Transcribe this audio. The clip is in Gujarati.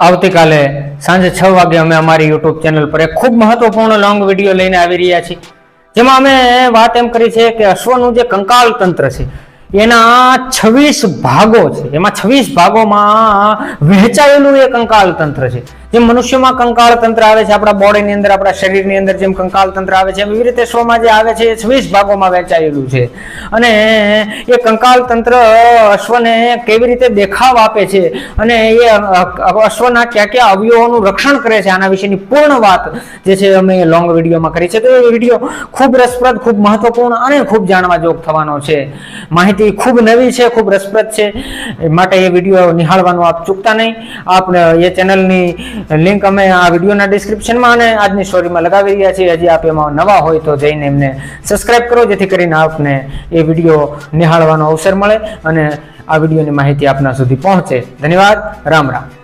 આવતીકાલે સાંજે છ વાગે અમે અમારી યુટ્યુબ ચેનલ પર એક ખૂબ મહત્વપૂર્ણ લોંગ વીડિયો લઈને આવી રહ્યા છીએ. જેમાં અમે વાત એમ કરી છે કે અશ્વનું જે કંકાલ તંત્ર છે, એના છવ્વીસ ભાગો છે. એમાં છવ્વીસ ભાગોમાં વહેંચાયેલું એ કંકાલ તંત્ર છે. જેમ મનુષ્યમાં કંકાળ તંત્ર આવે છે, આપણા બોડીની અંદર, આપણા શરીરની અંદર જેમ કંકાળ તંત્ર આવે છે એવી રીતે શ્વમાં જે આવે છે, એ છવ્વીસ ભાગોમાં વહેંચાયેલું છે. અને એ કંકાળ તંત્ર અશ્વને કેવી રીતે દેખાવ આપે છે અને એ અશ્વના કયા કયા અવયવોનું રક્ષણ કરે છે, આના વિશેની પૂર્ણ વાત જે છે અમે લોંગ વિડીયોમાં કરી છે. તો એ વીડિયો ખૂબ રસપ્રદ, ખૂબ મહત્વપૂર્ણ અને ખૂબ જાણવા જોગ થવાનો છે. માહિતી ખૂબ નવી છે, ખૂબ રસપ્રદ છે. માટે એ વીડિયો નિહાળવાનું આપ ચૂકતા નહીં. આપણે એ ચેનલની લિંક અમે આ વિડીયોના ડિસ્ક્રિપ્શનમાં અને આજની સ્ટોરીમાં લગાવી રહ્યા છીએ. હજી આપ એમાં નવા હોય તો જઈને એમને સબસ્ક્રાઇબ કરો, જેથી કરીને આપને એ વીડિયો નિહાળવાનો અવસર મળે અને આ વિડીયોની માહિતી આપના સુધી પહોંચે. ધન્યવાદ. રામ રામ.